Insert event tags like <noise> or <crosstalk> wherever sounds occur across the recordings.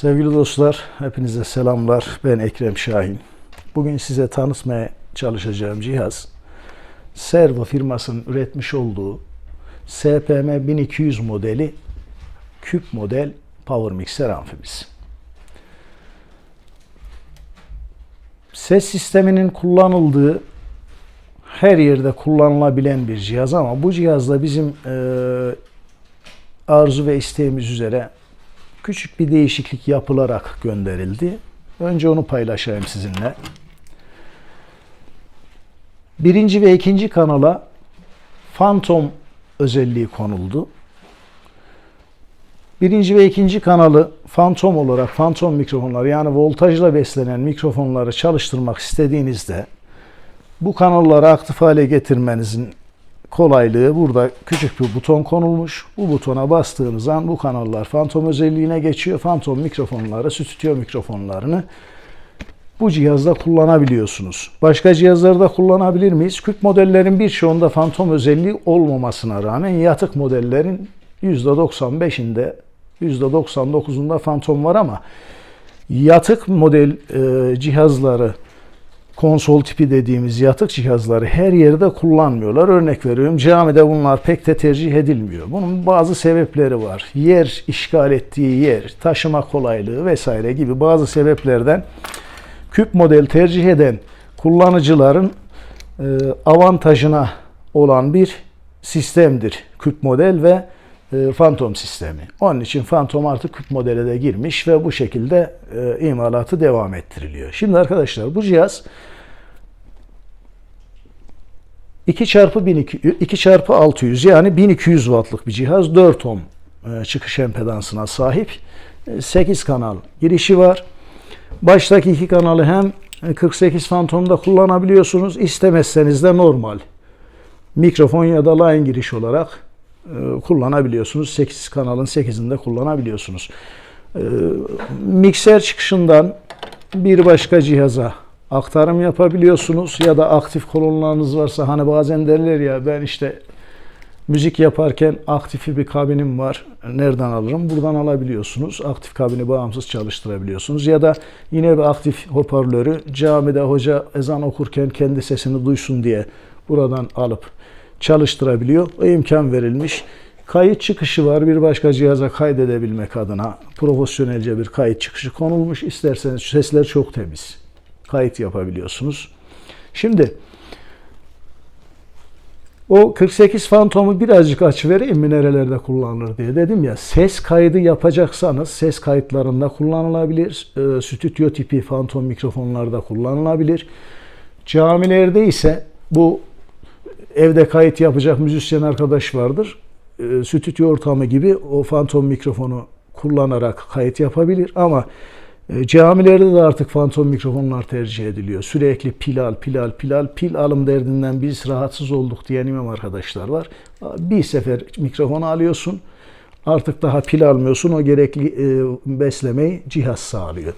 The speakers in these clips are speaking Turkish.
Sevgili dostlar, hepinize selamlar. Ben Ekrem Şahin. Bugün size tanıtmaya çalışacağım cihaz, Servo firmasının üretmiş olduğu SPM 1200 modeli küp model Power Mixer amfimiz. Ses sisteminin kullanıldığı her yerde kullanılabilen bir cihaz ama bu cihazda bizim eee, arzu ve isteğimiz üzere küçük bir değişiklik yapılarak gönderildi. Önce onu paylaşayım sizinle. Birinci ve ikinci kanala Phantom özelliği konuldu. Birinci ve ikinci kanalı Phantom olarak Phantom mikrofonları yani voltajla beslenen mikrofonları çalıştırmak istediğinizde bu kanalları aktif hale getirmenizin kolaylığı burada küçük bir buton konulmuş. Bu butona bastığınız an bu kanallar Phantom özelliğine geçiyor. Phantom mikrofonları, stüdyo mikrofonlarını bu cihazda kullanabiliyorsunuz. Başka cihazlarda kullanabilir miyiz? Küp modellerin birçoğunda Phantom özelliği olmamasına rağmen yatık modellerin %95'inde %99'unda Phantom var ama yatık model e, cihazları konsol tipi dediğimiz yatık cihazları her yerde kullanmıyorlar. Örnek veriyorum camide bunlar pek de tercih edilmiyor. Bunun bazı sebepleri var. Yer işgal ettiği yer, taşıma kolaylığı vesaire gibi bazı sebeplerden küp model tercih eden kullanıcıların e, avantajına olan bir sistemdir küp model ve Phantom sistemi. Onun için Phantom artık küp modele de girmiş ve bu şekilde e, imalatı devam ettiriliyor. Şimdi arkadaşlar bu cihaz 2 çarpı 1200, 2 çarpı 600 yani 1200 wattlık bir cihaz 4 ohm e, çıkış empedansına sahip. E, 8 kanal girişi var. Baştaki iki kanalı hem 48 Phantom'da kullanabiliyorsunuz. istemezseniz de normal mikrofon ya da line giriş olarak e, kullanabiliyorsunuz. 8 kanalın 8'inde kullanabiliyorsunuz. E, mikser çıkışından bir başka cihaza aktarım yapabiliyorsunuz ya da aktif kolonlarınız varsa hani bazen derler ya ben işte müzik yaparken aktifi bir kabinim var. Nereden alırım? Buradan alabiliyorsunuz. Aktif kabini bağımsız çalıştırabiliyorsunuz. Ya da yine bir aktif hoparlörü camide hoca ezan okurken kendi sesini duysun diye buradan alıp çalıştırabiliyor. O imkan verilmiş. Kayıt çıkışı var. Bir başka cihaza kaydedebilmek adına profesyonelce bir kayıt çıkışı konulmuş. İsterseniz sesler çok temiz. Kayıt yapabiliyorsunuz. Şimdi o 48 Phantom'u birazcık açı vereyim mi nerelerde kullanılır diye. Dedim ya ses kaydı yapacaksanız ses kayıtlarında kullanılabilir. E, stüdyo tipi Phantom mikrofonlarda kullanılabilir. Camilerde ise bu evde kayıt yapacak müzisyen arkadaş vardır. E, stüdyo ortamı gibi o Phantom mikrofonu kullanarak kayıt yapabilir ama e, Camilerde de artık fantom mikrofonlar tercih ediliyor. Sürekli pil al, pil al, pil al, pil alım derdinden biz rahatsız olduk diyen imam arkadaşlar var. Bir sefer mikrofonu alıyorsun, artık daha pil almıyorsun, o gerekli e, beslemeyi cihaz sağlıyor.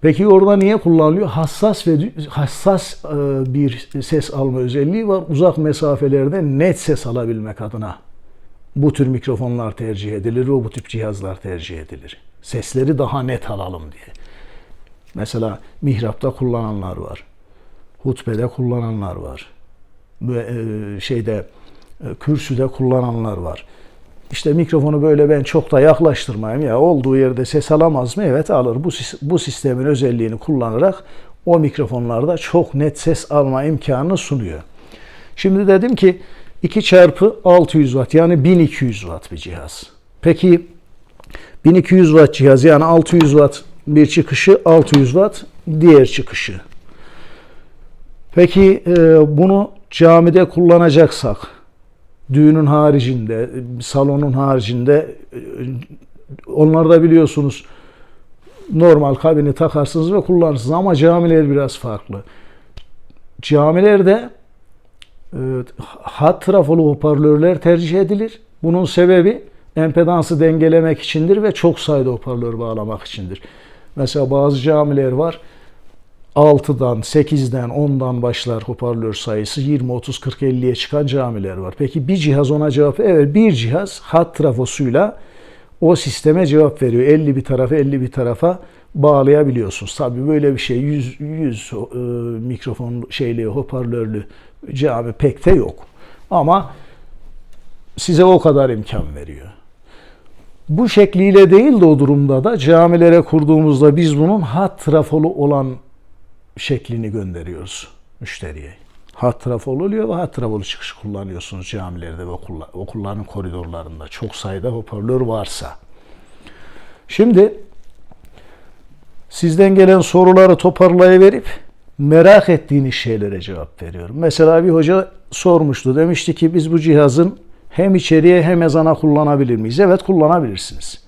Peki orada niye kullanılıyor? Hassas ve hassas e, bir ses alma özelliği var. Uzak mesafelerde net ses alabilmek adına bu tür mikrofonlar tercih edilir ve bu tip cihazlar tercih edilir. Sesleri daha net alalım diye. Mesela mihrapta kullananlar var. Hutbede kullananlar var. E, şeyde e, kürsüde kullananlar var. İşte mikrofonu böyle ben çok da yaklaştırmayayım ya olduğu yerde ses alamaz mı? Evet alır. Bu bu sistemin özelliğini kullanarak o mikrofonlarda çok net ses alma imkanını sunuyor. Şimdi dedim ki 2 çarpı 600 watt yani 1200 watt bir cihaz. Peki 1200 watt cihaz yani 600 watt bir çıkışı 600 watt diğer çıkışı. Peki e, bunu camide kullanacaksak düğünün haricinde, salonun haricinde e, onlarda biliyorsunuz normal kabini takarsınız ve kullanırsınız ama camiler biraz farklı. Camilerde e, hat trafolu hoparlörler tercih edilir. Bunun sebebi empedansı dengelemek içindir ve çok sayıda hoparlör bağlamak içindir. Mesela bazı camiler var. 6'dan, 8'den, 10'dan başlar hoparlör sayısı 20, 30, 40, 50'ye çıkan camiler var. Peki bir cihaz ona cevap evet bir cihaz hat trafosuyla o sisteme cevap veriyor. 50 bir tarafa 50 bir tarafa bağlayabiliyorsunuz. Tabii böyle bir şey 100 100 e, mikrofon şeyli hoparlörlü cami pek de yok. Ama size o kadar imkan veriyor. Bu şekliyle değil de o durumda da camilere kurduğumuzda biz bunun hat trafolu olan şeklini gönderiyoruz müşteriye. Hat trafolu oluyor ve hat trafolu çıkış kullanıyorsunuz camilerde ve okullar, okulların koridorlarında. Çok sayıda hoparlör varsa. Şimdi sizden gelen soruları toparlayıverip merak ettiğiniz şeylere cevap veriyorum. Mesela bir hoca sormuştu. Demişti ki biz bu cihazın hem içeriye hem ezana kullanabilir miyiz? Evet kullanabilirsiniz.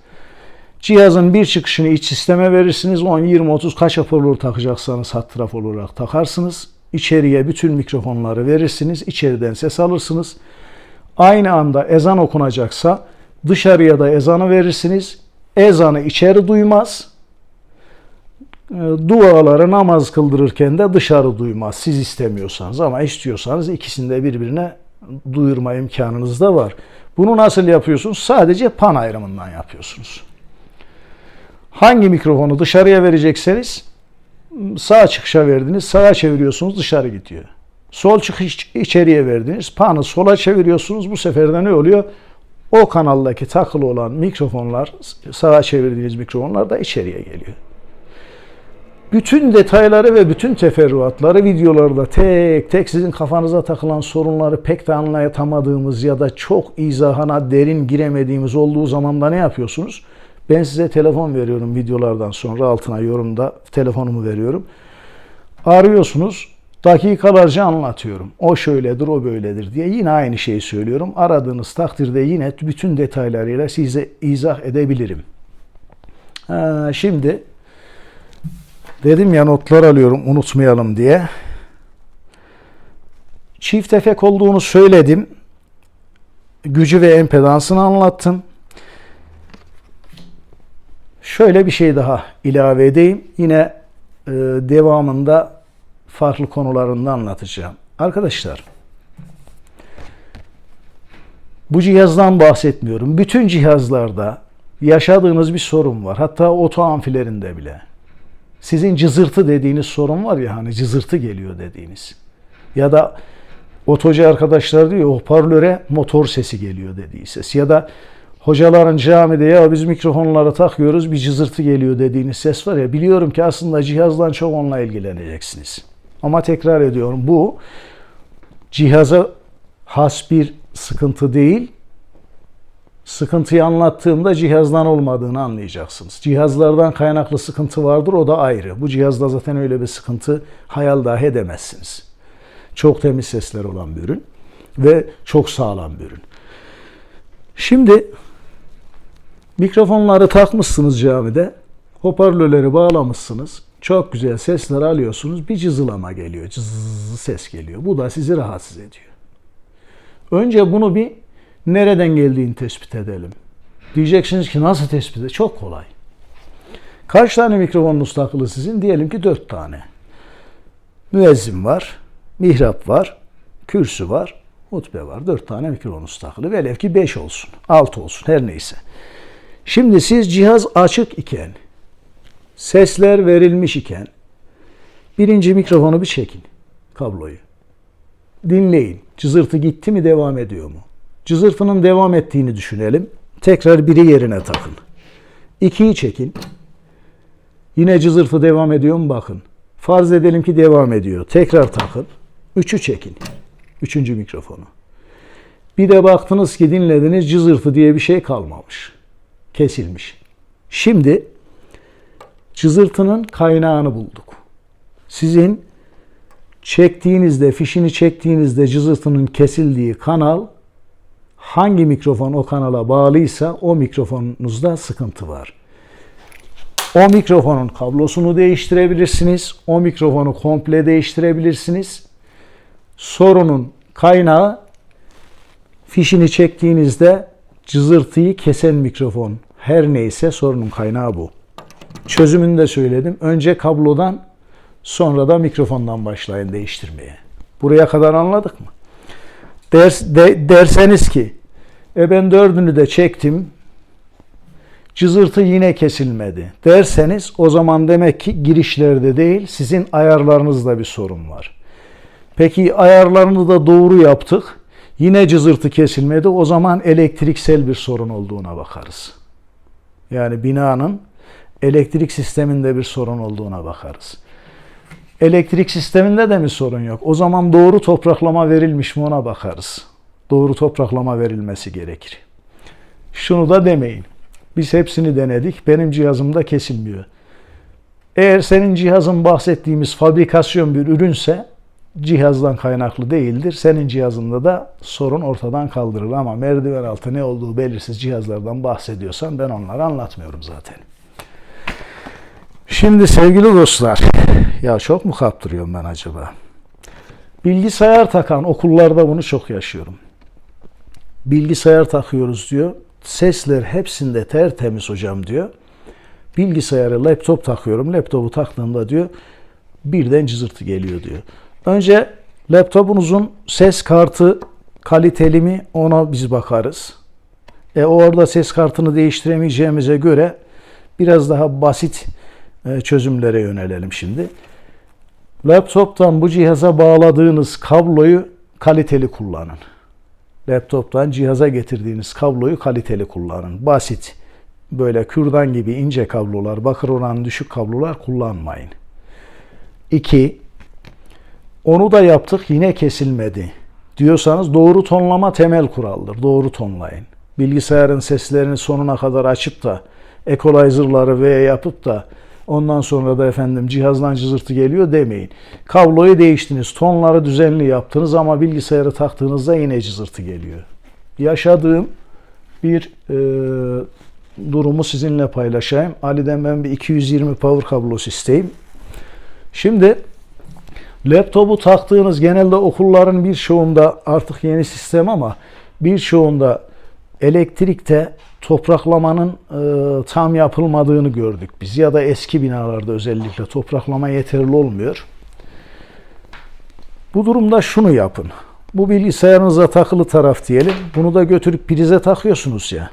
Cihazın bir çıkışını iç sisteme verirsiniz. 10, 20, 30 kaç hoparlör takacaksanız hat trafo olarak takarsınız. İçeriye bütün mikrofonları verirsiniz. İçeriden ses alırsınız. Aynı anda ezan okunacaksa dışarıya da ezanı verirsiniz. Ezanı içeri duymaz. E, Duaları namaz kıldırırken de dışarı duymaz. Siz istemiyorsanız ama istiyorsanız ikisini de birbirine duyurma imkanınız da var. Bunu nasıl yapıyorsunuz? Sadece pan ayrımından yapıyorsunuz. Hangi mikrofonu dışarıya verecekseniz sağ çıkışa verdiniz, sağa çeviriyorsunuz dışarı gidiyor. Sol çıkış içeriye verdiniz, panı sola çeviriyorsunuz. Bu sefer de ne oluyor? O kanaldaki takılı olan mikrofonlar, sağa çevirdiğiniz mikrofonlar da içeriye geliyor. Bütün detayları ve bütün teferruatları videolarda tek tek sizin kafanıza takılan sorunları pek de anlayatamadığımız ya da çok izahına derin giremediğimiz olduğu zaman da ne yapıyorsunuz? Ben size telefon veriyorum videolardan sonra altına yorumda telefonumu veriyorum. Arıyorsunuz dakikalarca anlatıyorum. O şöyledir, o böyledir diye yine aynı şeyi söylüyorum. Aradığınız takdirde yine bütün detaylarıyla size izah edebilirim. Ha, şimdi dedim ya notlar alıyorum unutmayalım diye. Çift efek olduğunu söyledim. Gücü ve empedansını anlattım. Şöyle bir şey daha ilave edeyim. Yine e, devamında farklı konularında anlatacağım. Arkadaşlar bu cihazdan bahsetmiyorum. Bütün cihazlarda yaşadığınız bir sorun var. Hatta oto amfilerinde bile. Sizin cızırtı dediğiniz sorun var ya hani cızırtı geliyor dediğiniz. Ya da otocu arkadaşlar diyor hoparlöre motor sesi geliyor dediği ses. Ya da hocaların camide ya biz mikrofonları takıyoruz bir cızırtı geliyor dediğiniz ses var ya biliyorum ki aslında cihazdan çok onunla ilgileneceksiniz. Ama tekrar ediyorum bu cihaza has bir sıkıntı değil. Sıkıntıyı anlattığımda cihazdan olmadığını anlayacaksınız. Cihazlardan kaynaklı sıkıntı vardır o da ayrı. Bu cihazda zaten öyle bir sıkıntı hayal dahi edemezsiniz. Çok temiz sesler olan bir ürün ve çok sağlam bir ürün. Şimdi Mikrofonları takmışsınız camide. Hoparlörleri bağlamışsınız. Çok güzel sesler alıyorsunuz. Bir cızılama geliyor. Cız ses geliyor. Bu da sizi rahatsız ediyor. Önce bunu bir nereden geldiğini tespit edelim. Diyeceksiniz ki nasıl tespit edelim? Çok kolay. Kaç tane mikrofonunuz takılı sizin? Diyelim ki dört tane. Müezzin var, mihrap var, kürsü var, hutbe var. Dört tane mikrofonunuz takılı. Velev ki beş olsun, altı olsun her neyse. Şimdi siz cihaz açık iken, sesler verilmiş iken birinci mikrofonu bir çekin kabloyu. Dinleyin. Cızırtı gitti mi devam ediyor mu? Cızırtının devam ettiğini düşünelim. Tekrar biri yerine takın. İkiyi çekin. Yine cızırtı devam ediyor mu bakın. Farz edelim ki devam ediyor. Tekrar takın. Üçü çekin. Üçüncü mikrofonu. Bir de baktınız ki dinlediniz cızırtı diye bir şey kalmamış kesilmiş. Şimdi cızırtının kaynağını bulduk. Sizin çektiğinizde, fişini çektiğinizde cızırtının kesildiği kanal hangi mikrofon o kanala bağlıysa o mikrofonunuzda sıkıntı var. O mikrofonun kablosunu değiştirebilirsiniz. O mikrofonu komple değiştirebilirsiniz. Sorunun kaynağı fişini çektiğinizde cızırtıyı kesen mikrofon. Her neyse sorunun kaynağı bu. Çözümünü de söyledim. Önce kablodan sonra da mikrofondan başlayın değiştirmeye. Buraya kadar anladık mı? Ders, de, derseniz ki e ben dördünü de çektim. Cızırtı yine kesilmedi derseniz o zaman demek ki girişlerde değil sizin ayarlarınızda bir sorun var. Peki ayarlarını da doğru yaptık. Yine cızırtı kesilmedi. O zaman elektriksel bir sorun olduğuna bakarız. Yani binanın elektrik sisteminde bir sorun olduğuna bakarız. Elektrik sisteminde de mi sorun yok? O zaman doğru topraklama verilmiş mi ona bakarız. Doğru topraklama verilmesi gerekir. Şunu da demeyin. Biz hepsini denedik. Benim cihazımda kesilmiyor. Eğer senin cihazın bahsettiğimiz fabrikasyon bir ürünse cihazdan kaynaklı değildir. Senin cihazında da sorun ortadan kaldırır ama merdiven altı ne olduğu belirsiz cihazlardan bahsediyorsan ben onları anlatmıyorum zaten. Şimdi sevgili dostlar, ya çok mu kaptırıyorum ben acaba? Bilgisayar takan okullarda bunu çok yaşıyorum. Bilgisayar takıyoruz diyor. Sesler hepsinde tertemiz hocam diyor. Bilgisayarı laptop takıyorum. Laptopu taktığımda diyor birden cızırtı geliyor diyor. Önce laptopunuzun ses kartı kaliteli mi ona biz bakarız. E orada ses kartını değiştiremeyeceğimize göre biraz daha basit e, çözümlere yönelelim şimdi. Laptoptan bu cihaza bağladığınız kabloyu kaliteli kullanın. Laptoptan cihaza getirdiğiniz kabloyu kaliteli kullanın. Basit. Böyle kürdan gibi ince kablolar, bakır oranı düşük kablolar kullanmayın. 2. Onu da yaptık yine kesilmedi diyorsanız doğru tonlama temel kuraldır. Doğru tonlayın. Bilgisayarın seslerini sonuna kadar açıp da equalizer'ları V yapıp da ondan sonra da efendim cihazdan cızırtı geliyor demeyin. Kabloyu değiştiniz, tonları düzenli yaptınız ama bilgisayarı taktığınızda yine cızırtı geliyor. Yaşadığım bir e, durumu sizinle paylaşayım. Ali'den ben bir 220 power kablosu isteyeyim. Şimdi Laptopu taktığınız genelde okulların bir çoğunda artık yeni sistem ama bir çoğunda elektrikte topraklamanın e, tam yapılmadığını gördük biz ya da eski binalarda özellikle topraklama yeterli olmuyor. Bu durumda şunu yapın. Bu bilgisayarınıza takılı taraf diyelim. Bunu da götürüp prize takıyorsunuz ya.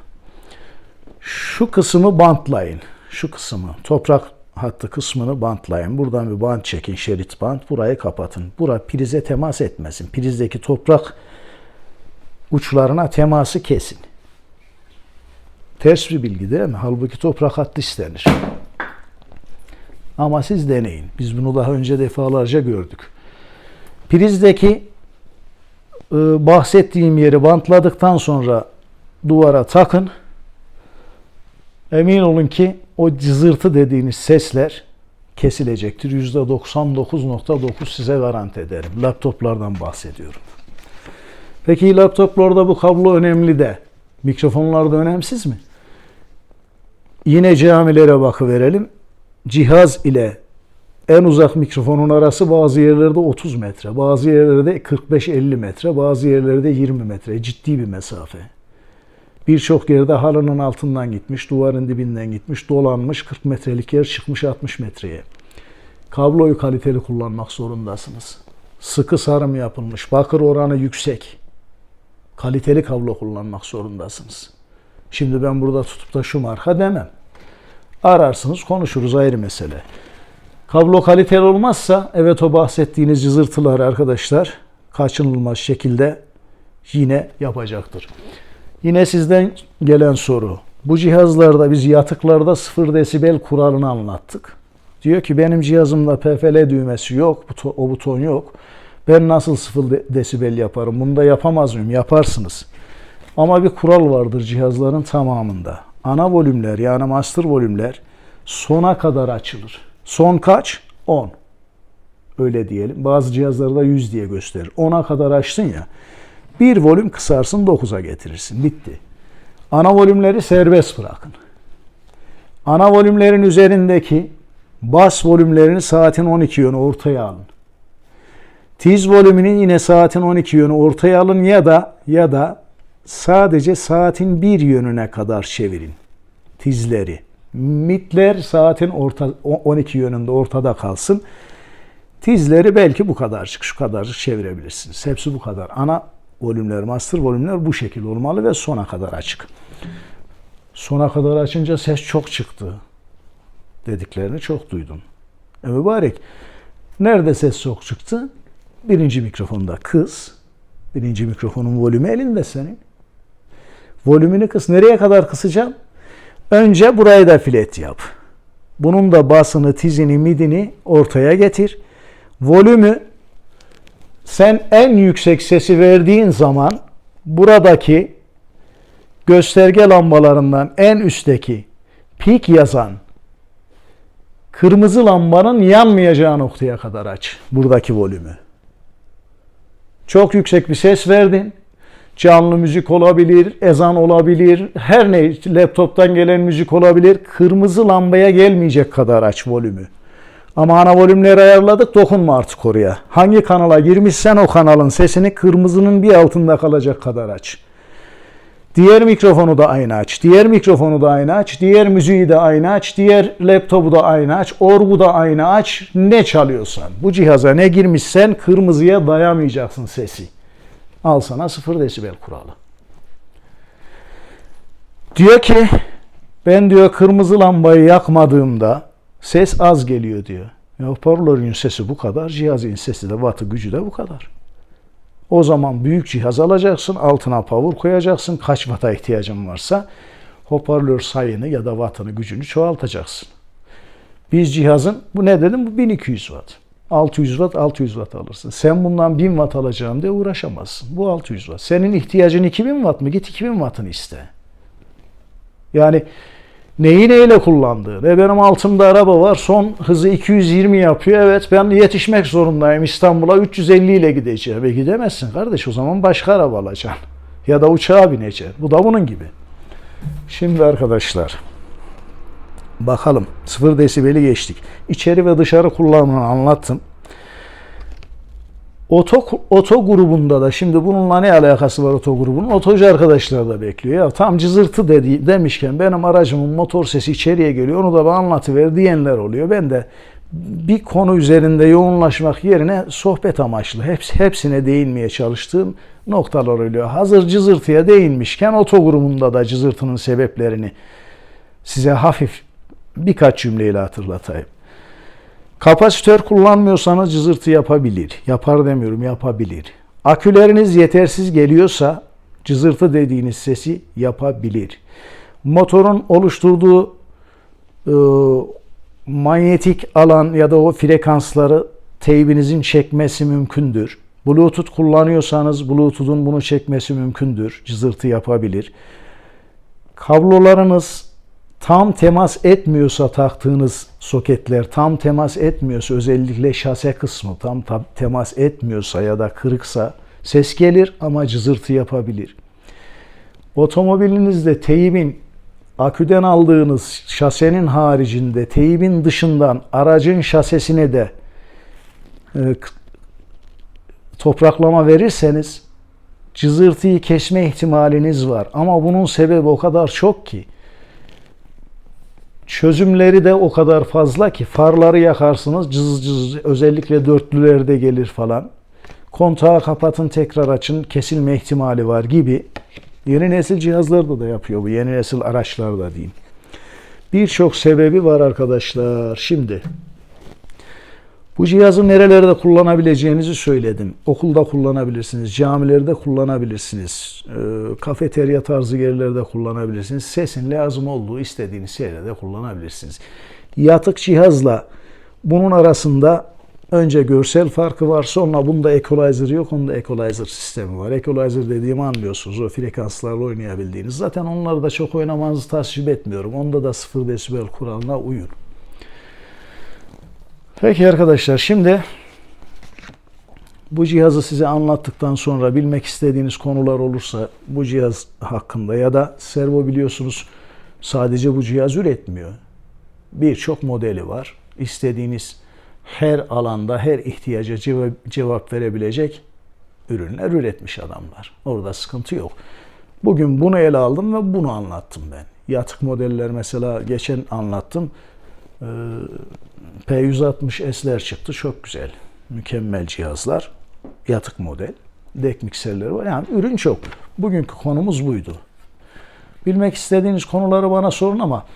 Şu kısmı bantlayın. Şu kısmı toprak hattı kısmını bantlayın. Buradan bir bant çekin, şerit bant. Burayı kapatın. Bura prize temas etmesin. Prizdeki toprak uçlarına teması kesin. Ters bir bilgi değil mi? Halbuki toprak hattı istenir. Ama siz deneyin. Biz bunu daha önce defalarca gördük. Prizdeki e, bahsettiğim yeri bantladıktan sonra duvara takın. Emin olun ki o cızırtı dediğiniz sesler kesilecektir. %99.9 size garanti ederim. Laptoplardan bahsediyorum. Peki laptoplarda bu kablo önemli de mikrofonlarda önemsiz mi? Yine camilere bakıverelim. Cihaz ile en uzak mikrofonun arası bazı yerlerde 30 metre, bazı yerlerde 45-50 metre, bazı yerlerde 20 metre. Ciddi bir mesafe. Birçok yerde halının altından gitmiş, duvarın dibinden gitmiş, dolanmış, 40 metrelik yer çıkmış 60 metreye. Kabloyu kaliteli kullanmak zorundasınız. Sıkı sarım yapılmış, bakır oranı yüksek. Kaliteli kablo kullanmak zorundasınız. Şimdi ben burada tutup da şu marka demem. Ararsınız, konuşuruz ayrı mesele. Kablo kaliteli olmazsa evet o bahsettiğiniz cızırtılar arkadaşlar kaçınılmaz şekilde yine yapacaktır. Yine sizden gelen soru. Bu cihazlarda biz yatıklarda 0 desibel kuralını anlattık. Diyor ki benim cihazımda PFL düğmesi yok, o buton yok. Ben nasıl 0 desibel yaparım? Bunu da yapamaz mıyım? Yaparsınız. Ama bir kural vardır cihazların tamamında. Ana volümler yani master volümler sona kadar açılır. Son kaç? 10. Öyle diyelim. Bazı cihazlarda 100 diye gösterir. 10'a kadar açtın ya. Bir volüm kısarsın 9'a getirirsin. Bitti. Ana volümleri serbest bırakın. Ana volümlerin üzerindeki bas volümlerini saatin 12 yönü ortaya alın. Tiz volümünü yine saatin 12 yönü ortaya alın ya da ya da sadece saatin bir yönüne kadar çevirin. Tizleri. Mitler saatin orta, 12 yönünde ortada kalsın. Tizleri belki bu kadarcık, şu kadarcık çevirebilirsiniz. Hepsi bu kadar. Ana volümler, master volümler bu şekilde olmalı ve sona kadar açık. Sona kadar açınca ses çok çıktı. Dediklerini çok duydum. E mübarek. Nerede ses çok çıktı? Birinci mikrofonda kız. Birinci mikrofonun volümü elinde senin. Volümünü kıs. Nereye kadar kısacağım? Önce burayı da filet yap. Bunun da basını, tizini, midini ortaya getir. Volümü sen en yüksek sesi verdiğin zaman buradaki gösterge lambalarından en üstteki pik yazan kırmızı lambanın yanmayacağı noktaya kadar aç buradaki volümü. Çok yüksek bir ses verdin. Canlı müzik olabilir, ezan olabilir, her ne laptoptan gelen müzik olabilir. Kırmızı lambaya gelmeyecek kadar aç volümü. Ama ana volümleri ayarladık dokunma artık oraya. Hangi kanala girmişsen o kanalın sesini kırmızının bir altında kalacak kadar aç. Diğer mikrofonu da aynı aç. Diğer mikrofonu da aynı aç. Diğer müziği de aynı aç. Diğer laptopu da aynı aç. Orgu da aynı aç. Ne çalıyorsan. Bu cihaza ne girmişsen kırmızıya dayamayacaksın sesi. Al sana 0 desibel kuralı. Diyor ki ben diyor kırmızı lambayı yakmadığımda ses az geliyor diyor. Ya hoparlörün sesi bu kadar, cihazın sesi de wattı gücü de bu kadar. O zaman büyük cihaz alacaksın, altına power koyacaksın. Kaç watt'a ihtiyacın varsa hoparlör sayını ya da wattını gücünü çoğaltacaksın. Biz cihazın, bu ne dedim? Bu 1200 watt. 600 watt, 600 watt alırsın. Sen bundan 1000 watt alacağım diye uğraşamazsın. Bu 600 watt. Senin ihtiyacın 2000 watt mı? Git 2000 wattını iste. Yani neyi neyle kullandığın. E benim altımda araba var. Son hızı 220 yapıyor. Evet ben yetişmek zorundayım. İstanbul'a 350 ile gideceğim. E gidemezsin kardeş. O zaman başka araba alacaksın. Ya da uçağa bineceksin. Bu da bunun gibi. Şimdi arkadaşlar bakalım 0 desibeli geçtik. İçeri ve dışarı kullanımını anlattım. Oto, oto grubunda da şimdi bununla ne alakası var oto grubunun? Otocu arkadaşlar da bekliyor. Ya tam cızırtı dedi, demişken benim aracımın motor sesi içeriye geliyor. Onu da bana anlatıver diyenler oluyor. Ben de bir konu üzerinde yoğunlaşmak yerine sohbet amaçlı hepsi, hepsine değinmeye çalıştığım noktalar oluyor. Hazır cızırtıya değinmişken oto grubunda da cızırtının sebeplerini size hafif birkaç cümleyle hatırlatayım. Kapasitör kullanmıyorsanız cızırtı yapabilir. Yapar demiyorum, yapabilir. Aküleriniz yetersiz geliyorsa cızırtı dediğiniz sesi yapabilir. Motorun oluşturduğu e, manyetik alan ya da o frekansları teybinizin çekmesi mümkündür. Bluetooth kullanıyorsanız Bluetooth'un bunu çekmesi mümkündür. Cızırtı yapabilir. Kablolarınız tam temas etmiyorsa taktığınız soketler tam temas etmiyorsa özellikle şase kısmı tam temas etmiyorsa ya da kırıksa ses gelir ama cızırtı yapabilir. Otomobilinizde teybin aküden aldığınız şasenin haricinde teybin dışından aracın şasesine de e, topraklama verirseniz cızırtıyı kesme ihtimaliniz var. Ama bunun sebebi o kadar çok ki çözümleri de o kadar fazla ki farları yakarsınız cız cız özellikle dörtlülerde gelir falan. Kontağı kapatın tekrar açın kesilme ihtimali var gibi yeni nesil cihazlarda da yapıyor bu yeni nesil araçlarda diyeyim. Birçok sebebi var arkadaşlar. Şimdi bu cihazı nerelerde kullanabileceğinizi söyledim. Okulda kullanabilirsiniz, camilerde kullanabilirsiniz, e, kafeterya tarzı yerlerde kullanabilirsiniz. Sesin lazım olduğu istediğiniz yerde kullanabilirsiniz. Yatık cihazla bunun arasında önce görsel farkı var, sonra bunda equalizer yok, onda equalizer sistemi var. Equalizer dediğimi anlıyorsunuz, o frekanslarla oynayabildiğiniz. Zaten onları da çok oynamanızı tasvip etmiyorum. Onda da 0 desibel kuralına uyun. Peki arkadaşlar şimdi bu cihazı size anlattıktan sonra bilmek istediğiniz konular olursa bu cihaz hakkında ya da servo biliyorsunuz sadece bu cihaz üretmiyor. Birçok modeli var. İstediğiniz her alanda her ihtiyaca cevap verebilecek ürünler üretmiş adamlar. Orada sıkıntı yok. Bugün bunu ele aldım ve bunu anlattım ben. Yatık modeller mesela geçen anlattım. Ee, P160S'ler çıktı. Çok güzel. Mükemmel cihazlar. Yatık model. Dek mikserleri var. Yani ürün çok. Bugünkü konumuz buydu. Bilmek istediğiniz konuları bana sorun ama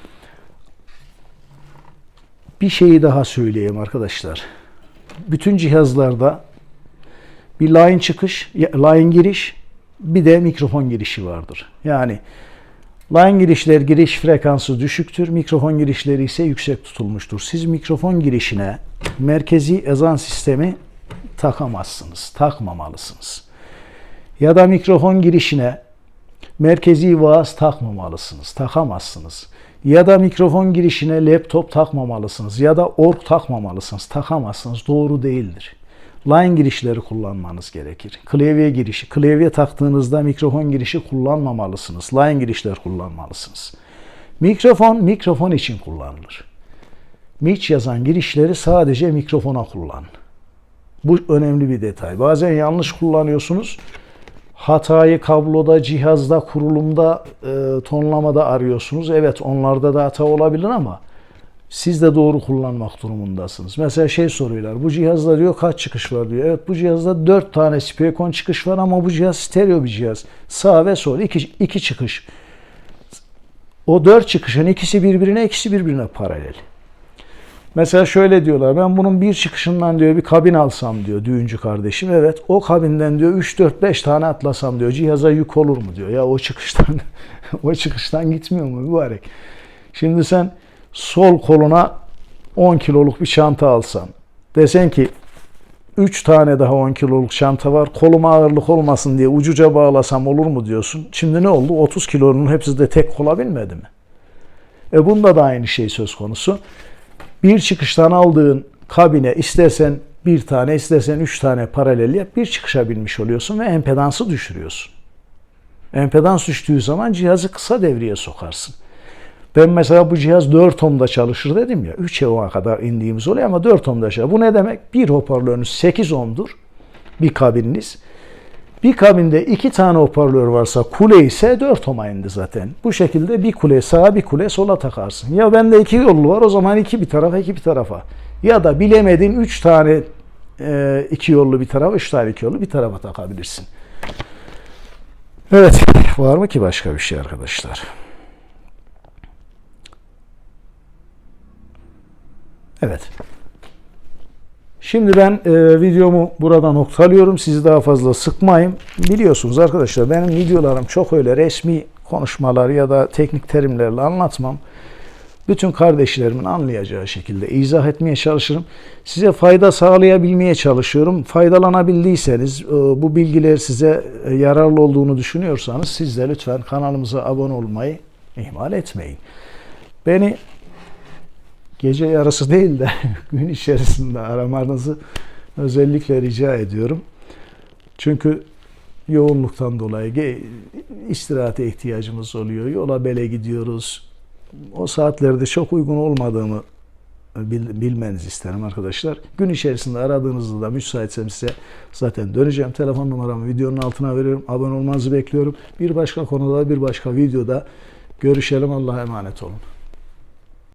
bir şeyi daha söyleyeyim arkadaşlar. Bütün cihazlarda bir line çıkış, line giriş, bir de mikrofon girişi vardır. Yani line girişler giriş frekansı düşüktür, mikrofon girişleri ise yüksek tutulmuştur. Siz mikrofon girişine merkezi ezan sistemi takamazsınız, takmamalısınız. Ya da mikrofon girişine merkezi vaaz takmamalısınız, takamazsınız. Ya da mikrofon girişine laptop takmamalısınız ya da org takmamalısınız, takamazsınız. Doğru değildir. Line girişleri kullanmanız gerekir. Klavye girişi, klavye taktığınızda mikrofon girişi kullanmamalısınız. Line girişler kullanmalısınız. Mikrofon, mikrofon için kullanılır. Mic yazan girişleri sadece mikrofona kullan. Bu önemli bir detay. Bazen yanlış kullanıyorsunuz. Hatayı kabloda, cihazda, kurulumda, e, tonlamada arıyorsunuz. Evet onlarda da hata olabilir ama siz de doğru kullanmak durumundasınız. Mesela şey soruyorlar. Bu cihazda diyor kaç çıkış var diyor. Evet bu cihazda 4 tane Speakon çıkış var ama bu cihaz stereo bir cihaz. Sağ ve sol iki, iki çıkış. O 4 çıkışın ikisi birbirine, ikisi birbirine paralel. Mesela şöyle diyorlar. Ben bunun bir çıkışından diyor bir kabin alsam diyor düğüncü kardeşim. Evet o kabinden diyor 3 4 5 tane atlasam diyor. Cihaza yük olur mu diyor. Ya o çıkıştan <laughs> o çıkıştan gitmiyor mu mübarek? Şimdi sen sol koluna 10 kiloluk bir çanta alsan. Desen ki 3 tane daha 10 kiloluk çanta var. Koluma ağırlık olmasın diye ucuca bağlasam olur mu diyorsun. Şimdi ne oldu? 30 kilonun hepsi de tek kola binmedi mi? E bunda da aynı şey söz konusu bir çıkıştan aldığın kabine istersen bir tane istersen üç tane paralel yap bir çıkışa binmiş oluyorsun ve empedansı düşürüyorsun. Empedans düştüğü zaman cihazı kısa devreye sokarsın. Ben mesela bu cihaz 4 ohmda çalışır dedim ya. 3 ohm'a kadar indiğimiz oluyor ama 4 ohmda çalışır. Bu ne demek? Bir hoparlörünüz 8 ohmdur. Bir kabininiz. Bir kabinde iki tane hoparlör varsa kule ise 4 ohm'a indi zaten. Bu şekilde bir kule sağa bir kule sola takarsın. Ya bende iki yollu var o zaman iki bir tarafa iki bir tarafa. Ya da bilemedin üç tane e, iki yollu bir tarafa, üç tane iki yollu bir tarafa takabilirsin. Evet, var mı ki başka bir şey arkadaşlar? Evet. Şimdi ben e, videomu burada noktalıyorum. Sizi daha fazla sıkmayayım. Biliyorsunuz arkadaşlar benim videolarım çok öyle resmi konuşmalar ya da teknik terimlerle anlatmam. Bütün kardeşlerimin anlayacağı şekilde izah etmeye çalışırım. Size fayda sağlayabilmeye çalışıyorum. Faydalanabildiyseniz, e, bu bilgiler size e, yararlı olduğunu düşünüyorsanız siz de lütfen kanalımıza abone olmayı ihmal etmeyin. Beni gece yarısı değil de <laughs> gün içerisinde aramanızı özellikle rica ediyorum. Çünkü yoğunluktan dolayı istirahate ihtiyacımız oluyor. Yola bele gidiyoruz. O saatlerde çok uygun olmadığımı bilmenizi isterim arkadaşlar. Gün içerisinde aradığınızda da müsaitsem size zaten döneceğim. Telefon numaramı videonun altına veriyorum. Abone olmanızı bekliyorum. Bir başka konuda bir başka videoda görüşelim. Allah'a emanet olun.